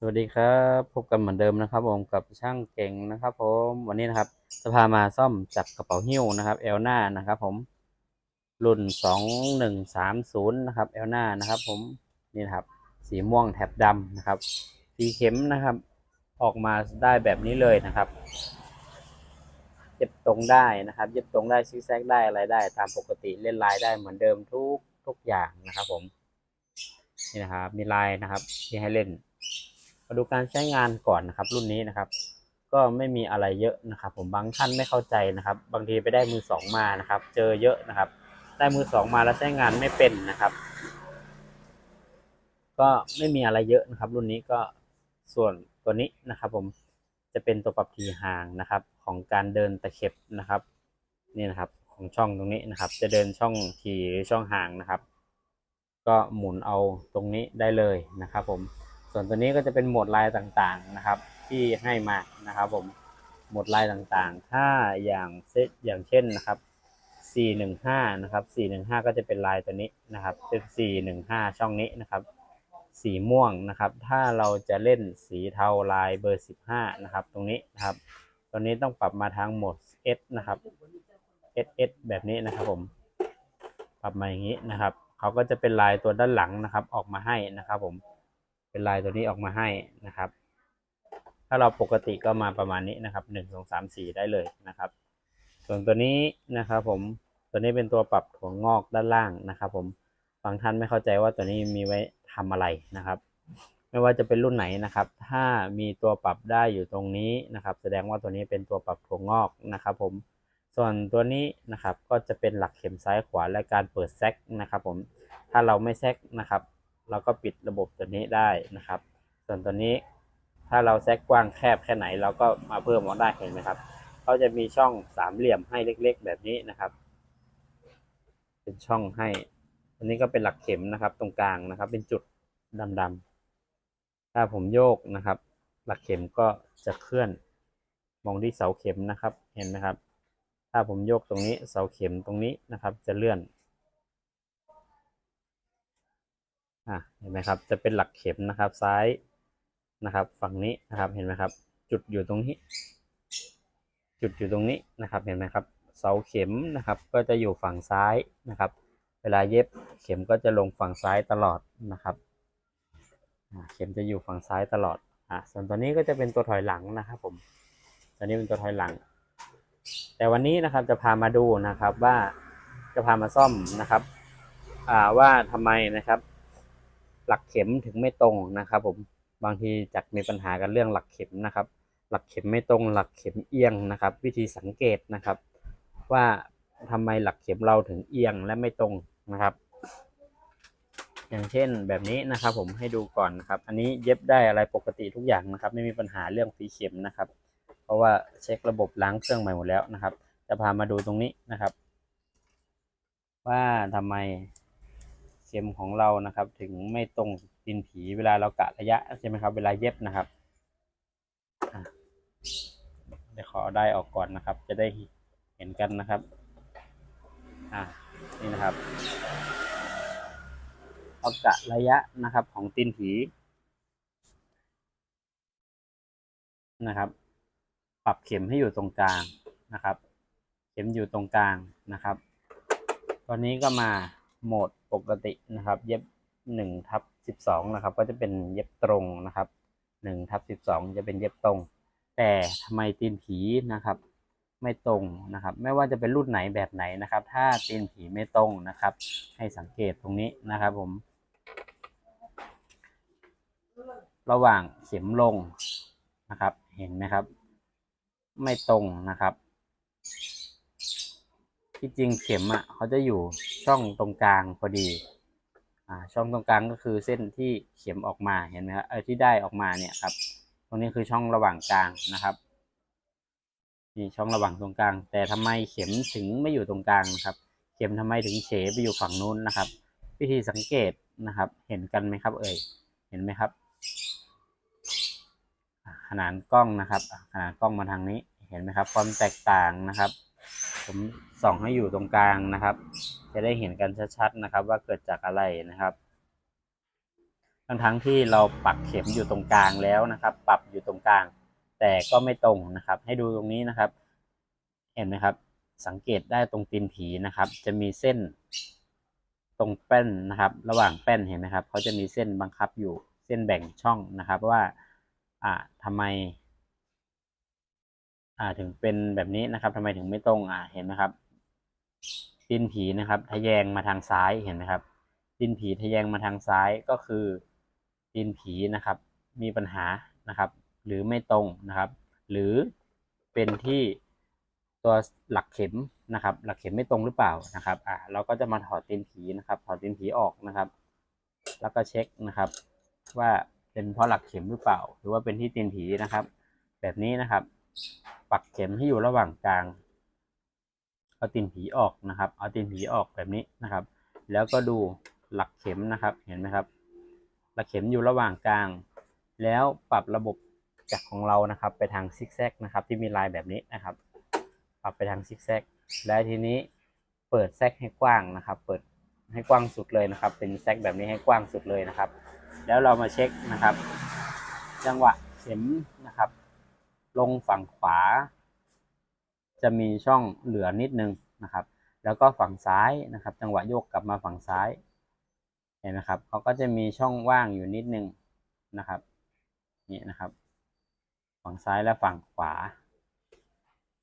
สวัสดีครับพบกันเหมือนเดิมนะครับ ผมกับช่างเก่งนะครับ ผมวันนี้นะครับจะพามาซ่อมจับกระเป๋าหิ้วนะครับเอลหน้านะครับ ผมรุ่นสองหนึ่งสามศูนย์นะครับเอลหน้านะครับ ผมนี่นะครับ สีม่วงแถบดำนะครับ สีเข็มนะครับ ออกมาได้แบบนี้เลยนะครับเย็บตรงได้นะครับเย็บตรงได้ซิกแซกได้อะไรได้ ตามปกติเล่นลายได้เหมือนเดิมทุกทุกอย่างนะครับ ผมนี่นะครับ มีลายนะครับที่ให้เล่น มาดูการใช้งานก่อนนะครับ รุ่นนี้นะครับ ก็ไม่มีอะไรเยอะนะครับ ผมบางท่านไม่เข้าใจนะครับ บางทีไปได้มือสองมานะครับ เจอเยอะนะครับ ได้มือสองมาแล้วใช้งานไม่เป็นนะครับ ก็ไม่มีอะไรเยอะนะครับ รุ่นนี้ก็ส่วนตัวนี้นะครับ ผมจะเป็นตัวปรับทีห่างนะครับ ของการเดินตะเข็บนะครับนี่นะครับของช่องตรงนี้นะครับ จะเดินช่องทีหรือช่องห่างนะครับ ก็หมุนเอาตรงนี้ได้เลยนะครับ ผม ส่วนตัวนี้ก็จะเป็นหมดลายต่างๆนะครับ ที่ให้มานะครับผมหมดลายต่างๆ ถ้าอย่างเซตอย่างเช่นนะครับ415นะครับ415 ก็จะเป็นลายตัวนี้นะครับ เป็น 415 ช่องนี้นะครับ สีม่วงนะครับ ถ้าเราจะเล่นสีเทาลายเบอร์ 15 นะครับ ตรงนี้นะครับตัวนี้ต้องปรับมาทางโหมด S นะครับ SS แบบนี้นะครับผม ปรับมาอย่างนี้นะครับ เขาก็จะเป็นลายตัวด้านหลังนะครับ ออกมาให้นะครับผม เป็นลายตัวนี้ออกมาให้นะครับ ถ้าเราปกติก็มาประมาณนี้นะครับหนึ่งสองสามสี่ได้เลยนะครับ ส่วนตัวนี้นะครับ ผมตัวนี้เป็นตัวปรับถั่วงอกด้านล่างนะครับ ผมบางท่านไม่เข้าใจว่าตัวนี้มีไว้ทำอะไรนะครับ ไม่ว่าจะเป็นรุ่นไหนนะครับ ถ้ามีตัวปรับได้อยู่ตรงนี้นะครับ แสดงว่าตัวนี้เป็นตัวปรับถั่วงอกนะครับ ผมส่วนตัวนี้นะครับก็จะเป็นหลักเข็มซ้ายขวาและการเปิดแซกนะครับ ผมถ้าเราไม่แซกนะครับ เราก็ปิดระบบตัวนี้ได้นะครับ ส่วนตัวนี้ถ้าเราแซกกว้างแคบแค่ไหน เราก็มาเพิ่มเอาได้เห็นไหมครับเขาจะมีช่องสามเหลี่ยมให้เล็ก ๆ แบบนี้นะครับ เป็นช่องให้ อันนี้ก็เป็นหลักเข็มนะครับ ตรงกลางนะครับ เป็นจุดดำๆถ้าผมโยกนะครับ หลักเข็มก็จะเคลื่อนมองที่เสาเข็มนะครับ เห็นไหมครับ ถ้าผมโยกตรงนี้เสาเข็มตรงนี้นะครับ จะเลื่อน อะเห็นไหมครับจะเป็นหลักเข็มนะครับซ้ายนะครับ ฝั่งนี้นะครับเห็นไหมครับ จุดอยู่ตรงนี้ จุดอยู่ตรงนี้นะครับเห็นไหมครับ เสาเข็มนะครับ ก็จะอยู่ฝั่งซ้ายนะครับ เวลาเย็บเข็มก็จะลงฝั่งซ้ายตลอดนะครับเข็มจะอยู่ฝั่งซ้ายตลอดอะส่วนตัวนี้ก็จะเป็นตัวถอยหลังนะครับผมตัวนี้เป็นตัวถอยหลัง แต่วันนี้นะครับจะพามาดูนะครับว่าจะพามาซ่อมนะครับ อ่าว่าทำไมนะครับ หลักเข็มถึงไม่ตรงนะครับ ผมบางทีจักมีปัญหากันเรื่องหลักเข็มนะครับ หลักเข็มไม่ตรง หลักเข็มเอียงนะครับ วิธีสังเกตนะครับ ว่าทำไมหลักเข็มเราถึงเอียงและไม่ตรงนะครับ อย่างเช่นแบบนี้นะครับ ผมให้ดูก่อนนะครับ อันนี้เย็บได้อะไรปกติทุกอย่างนะครับ ไม่มีปัญหาเรื่องฝีเข็มนะครับ เพราะว่าเช็คระบบล้างเครื่องใหม่หมดแล้วนะครับ จะพามาดูตรงนี้นะครับ ว่าทำไม ข็มของเรานะครับ ถึงไม่ตรงตีนผีเวลาเรากะระยะใช่ไหมครับ เวลาเย็บนะครับเดี๋ยวขอได้ออกก่อนนะครับ จะได้เห็นกันนะครับ อ่านี่นะครับเอากะระยะนะครับของตีนผีนะครับ ปรับเข็มให้อยู่ตรงกลางนะครับ เข็มอยู่ตรงกลางนะครับ ตอนนี้ก็มาโหมด ปกตินะครับ เย็บหนึ่งทับสิบสองนะครับ ก็จะเป็นเย็บตรงนะครับหนึ่งทับสิบสองจะเป็นเย็บตรง แต่ทำไมตีนผีนะครับ ไม่ตรงนะครับ ไม่ว่าจะเป็นรุ่นไหนแบบไหนนะครับ ถ้าตีนผีไม่ตรงนะครับ ให้สังเกตตรงนี้นะครับผม ระหว่างเข็มลงนะครับ เห็นไหมครับ ไม่ตรงนะครับ ที่จริงเข็มอะเขาจะอยู่ ช่องตรงกลางพอดี อ่า ช่องตรงกลางก็คือเส้นที่เข็มออกมาเห็นไหมครับเออที่ได้ออกมาเนี่ยครับ ตรงนี้คือช่องระหว่างกลางนะครับนี่ช่องระหว่างตรงกลาง แต่ทำไมเข็มถึงไม่อยู่ตรงกลางครับ เข็มทำไมถึงเฉไปอยู่ฝั่งนู้นนะครับ วิธีสังเกตนะครับ เห็นกันไหมครับ เอ่ยเห็นไหมครับ ขนานกล้องนะครับ ขนานกล้องมาทางนี้เห็นไหมครับ ความแตกต่างนะครับ ผมส่องให้อยู่ตรงกลางนะครับ จะได้เห็นกันชัดๆนะครับ ว่าเกิดจากอะไรนะครับ ทั้งทั้งๆที่เราปักเข็มอยู่ตรงกลางแล้วนะครับ ปรับอยู่ตรงกลาง แต่ก็ไม่ตรงนะครับ ให้ดูตรงนี้นะครับ เห็นไหมครับ สังเกตได้ตรงตีนผีนะครับ จะมีเส้นตรงแป้นนะครับ ระหว่างแป้นเห็นไหมครับเขาจะมีเส้นบังคับอยู่เส้นแบ่งช่องนะครับว่าอ่าทำไม อ่าถึงเป็นแบบนี้นะครับทำไมถึงไม่ตรงอ่าเห็นไหมครับ ตีนผีนะครับ ทะแยงมาทางซ้ายเห็นไหมครับตีนผีทะแยงมาทางซ้ายก็คือตีนผีนะครับ มีปัญหานะครับ หรือไม่ตรงนะครับ หรือเป็นที่ตัวหลักเข็มนะครับ หลักเข็มไม่ตรงหรือเปล่านะครับอ่าเราก็จะมาถอดตีนผีนะครับ ถอดตีนผีออกนะครับ แล้วก็เช็คนะครับ ว่าเป็นเพราะหลักเข็มหรือเปล่า หรือว่าเป็นที่ตีนผีนะครับ แบบนี้นะครับ ปักเข็มให้อยู่ระหว่างกลาง เอาตีนผีออกนะครับ เอาตีนผีออกแบบนี้นะครับ แล้วก็ดูหลักเข็มนะครับ เห็นไหมครับ หลักเข็มอยู่ระหว่างกลาง แล้วปรับระบบจักรของเรานะครับ ไปทางซิกแซกนะครับ ที่มีลายแบบนี้นะครับ ปรับไปทางซิกแซก และทีนี้เปิดแซกให้กว้างนะครับ เปิดให้กว้างสุดเลยนะครับ เป็นแซกแบบนี้ให้กว้างสุดเลยนะครับ แล้วเรามาเช็คนะครับ จังหวะเข็มนะครับ ลงฝั่งขวา จะมีช่องเหลือนิดนึงนะครับ แล้วก็ฝั่งซ้ายนะครับ จังหวะโยกกลับมาฝั่งซ้าย เห็นไหมครับเขาก็จะมีช่องว่างอยู่นิดนึงนะครับนี่นะครับ ฝั่งซ้ายและฝั่งขวา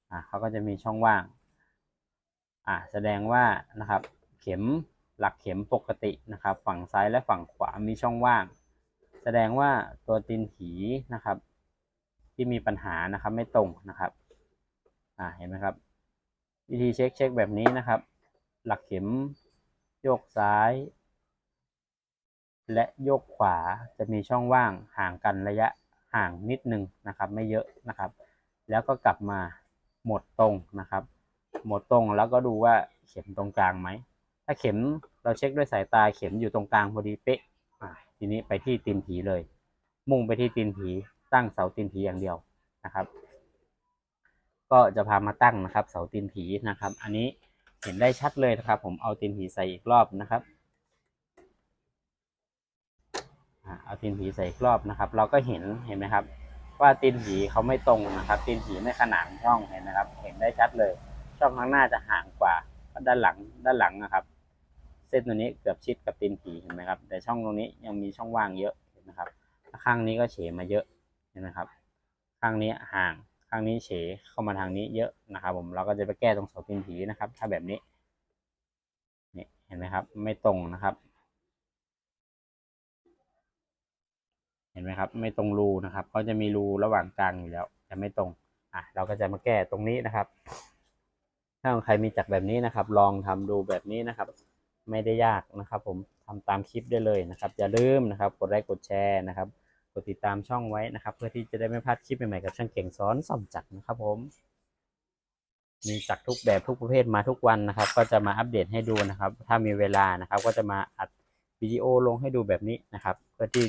อ่าเขาก็จะมีช่องว่างอ่าแสดงว่านะครับ เข็มหลักเข็มปกตินะครับ ฝั่งซ้ายและฝั่งขวามีช่องว่าง แสดงว่าตัวตีนผีนะครับ ที่มีปัญหานะครับไม่ตรงนะครับ อ่าเห็นไหมครับ วิธีเช็คเช็คแบบนี้นะครับ หลักเข็มโยกซ้าย และโยกขวาจะมีช่องว่างห่างกันระยะห่างนิดนึงนะครับ ไม่เยอะนะครับ แล้วก็กลับมาหมดตรงนะครับ หมดตรงแล้วก็ดูว่าเข็มตรงกลางไหม ถ้าเข็มเราเช็คด้วยสายตาเข็มอยู่ตรงกลางพอดีเป๊ะอ่าทีนี้ไปที่ตีนผีเลย มุ่งไปที่ตีนผีตั้งเสาตีนผีอย่างเดียวนะครับ ก็จะพามาตั้งนะครับเสาตีนผีนะครับ อันนี้เห็นได้ชัดเลยนะครับ ผมเอาตีนผีใส่อีกรอบนะครับเอาตีนผีใส่อีกรอบนะครับ เราก็เห็นเห็นไหมครับ ว่าตีนผีเขาไม่ตรงนะครับตีนผีไม่ขนานช่องเห็นนะครับ เห็นได้ชัดเลย ช่องข้างหน้าจะห่างกว่าด้านหลังด้านหลังนะครับ เส้นตัวนี้เกือบชิดกับตีนผีเห็นไหมครับ แต่ช่องตรงนี้ยังมีช่องว่างเยอะเห็นไหมครับข้างนี้ก็เฉมาเยอะเห็นไหมครับ ข้างนี้ห่างางนี้เฉเข้ามาทางนี้เยอะนะครับ ผมเราก็จะไปแก้ตรงเสาตีนผีนะครับ ถ้าแบบนี้นี่เห็นไหมครับ ไม่ตรงนะครับ เห็นไหมครับ ไม่ตรงรูนะครับเขาจะมีรูระหว่างกลางอยู่แล้วจะไม่ตรงอะเราก็จะมาแก้ตรงนี้นะครับ ถ้าใครมีจักรแบบนี้นะครับ ลองทำดูแบบนี้นะครับ ไม่ได้ยากนะครับ ผมทำตามคลิปได้เลยนะครับอย่าลืมนะครับ กดไลค์กดแชร์นะครับ กดติดตามช่องไว้นะครับ เพื่อที่จะได้ไม่พลาดคลิปใหม่ๆกับช่างเก่งสอนซ่อมจักรนะครับผม มีจักรทุกแบบทุกประเภทมาทุกวันนะครับ ก็จะมาอัปเดตให้ดูนะครับ ถ้ามีเวลานะครับ ก็จะมาอัดวิดีโอลงให้ดูแบบนี้นะครับเพื่อที่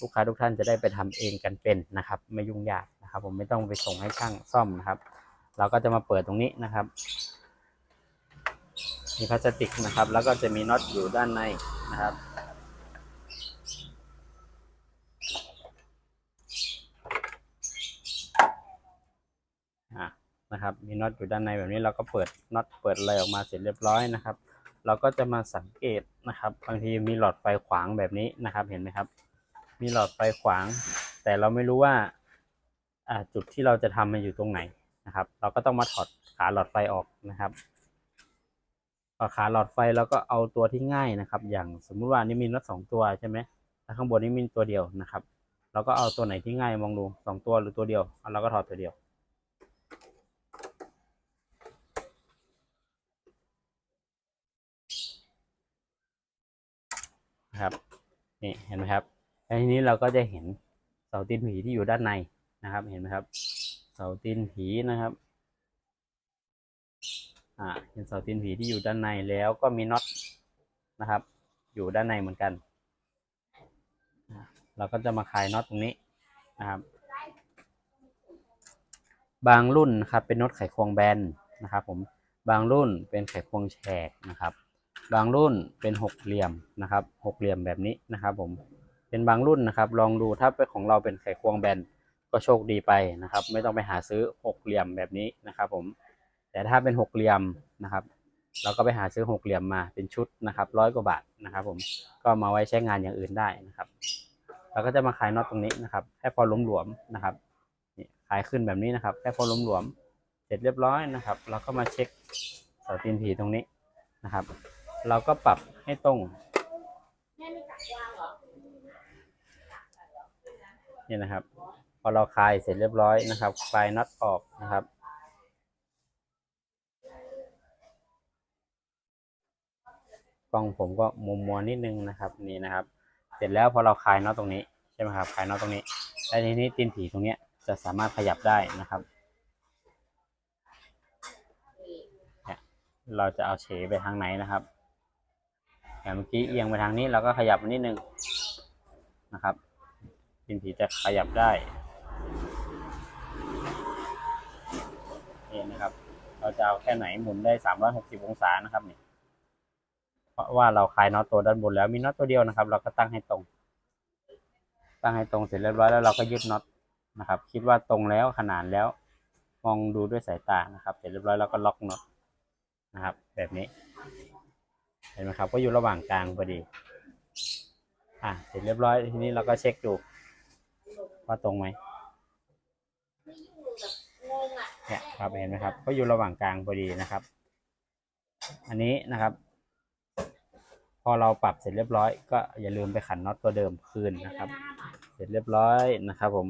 ลูกค้าทุกท่านจะได้ไปทำเองกันเป็นนะครับ ไม่ยุ่งยากนะครับ ผมไม่ต้องไปส่งให้ช่างซ่อมนะครับ เราก็จะมาเปิดตรงนี้นะครับมีพลาสติกนะครับ แล้วก็จะมีน็อตอยู่ด้านในนะครับ อะ นะครับ มีน็อตอยู่ด้านในแบบนี้เราก็เปิดน็อตเปิดอะไรออกมาเสร็จเรียบร้อยนะครับ เราก็จะมาสังเกตนะครับ บางทีมีหลอดไฟขวางแบบนี้นะครับ เห็นไหมครับ มีหลอดไฟขวาง แต่เราไม่รู้ว่าจุดที่เราจะทำมันอยู่ตรงไหนนะครับ เราก็ต้องมาถอดขาหลอดไฟออกนะครับถอขาหลอดไฟแล้วก็เอาตัวที่ง่ายนะครับ อย่างสมมุติว่านี่มีน็อตสองตัวใช่ไหมแล้วข้างบนนี้มีตัวเดียวนะครับ เราก็เอาตัวไหนที่ง่ายมองดูสองตัวหรือตัวเดียวเอาเราก็ถอดตัวเดียว นะครับ นี่เห็นไหมครับแล้วทีนี้เราก็จะเห็นเสาตีนผีที่อยู่ด้านในนะครับ เห็นไหมครับ เสาตีนผีนะครับ อ่าเห็นเสาตีนผีที่อยู่ด้านในแล้วก็มีน็อตนะครับ อยู่ด้านในเหมือนกัน เราก็จะมาคลายน็อตตรงนี้นะครับ บางรุ่นนะครับเป็นน็อตไขควงแบนนะครับ ผมบางรุ่นเป็นไขควงแฉกนะครับ บางรุ่นเป็นหกเหลี่ยมนะครับหกเหลี่ยมแบบนี้นะครับผมเป็นบางรุ่นนะครับ ลองดูถ้าเป็นของเราเป็นไขควงแบนก็โชคดีไปนะครับ ไม่ต้องไปหาซื้อหกเหลี่ยมแบบนี้นะครับ ผม แต่ถ้าเป็นหกเหลี่ยมนะครับ เราก็ไปหาซื้อหกเหลี่ยมมาเป็นชุดนะครับร้อยกว่าบาทนะครับ ผมก็มาไว้ใช้งานอย่างอื่นได้นะครับเราก็จะมาคลายน็อตตรงนี้นะครับแค่พอหลวมๆนะครับนี่คลายขึ้นแบบนี้นะครับแค่พอหลวมๆเสร็จเรียบร้อยนะครับ เราก็มาเช็คเสาตีนผีตรงนี้นะครับ เราก็ปรับให้ตรงนี่นะครับ พอเราคลายเสร็จเรียบร้อยนะครับ คลายน็อตออกนะครับ กล้องผมก็มุมมวนนิดนึงนะครับ นี่นะครับ เสร็จแล้วพอเราคลายน็อตตรงนี้ใช่ไหมครับคลายน็อตตรงนี้แล้วทีนี้ตีนผีตรงเนี้ยจะสามารถขยับได้นะครับเราจะเอาเฉไปทางไหนนะครับ เมื่อกี้เอียงไปทางนี้เราก็ขยับมานิดนึงนะครับตีนผีจะขยับได้นี่นะครับ เราจะเอาแค่ไหนหมุนได้ 360 องศานะครับนี่เพราะว่าเราคลายน็อตตัวด้านบนแล้วมีน็อตตัวเดียวนะครับ เราก็ตั้งให้ตรง ตั้งให้ตรงเสร็จเรียบร้อยแล้วเราก็ยึดน็อตนะครับ คิดว่าตรงแล้วขนานแล้ว มองดูด้วยสายตานะครับ เสร็จเรียบร้อยแล้วก็ล็อกน็อตนะครับ แบบนี้ เห็นไหมครับ ก็อยู่ระหว่างกลางพอดี อะเสร็จเรียบร้อยทีนี้เราก็เช็คดูว่าตรงไหมเนี่ยครับเห็นไหมครับ ก็อยู่ระหว่างกลางพอดีนะครับ อันนี้นะครับ พอเราปรับเสร็จเรียบร้อย ก็อย่าลืมไปขันน็อตตัวเดิมคืนนะครับ เสร็จเรียบร้อยนะครับ ผม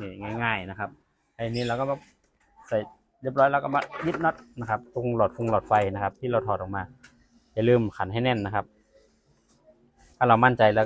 นี่ง่าย ๆนะครับไอ้นี้เราก็มาใส่เรียบร้อยแล้วก็มายึดน็อตนะครับ ตรงหลอดฟงหลอดไฟนะครับ ที่เราถอดออกมา อย่าลืมขันให้แน่นนะครับ ถ้าเรามั่นใจแล้ว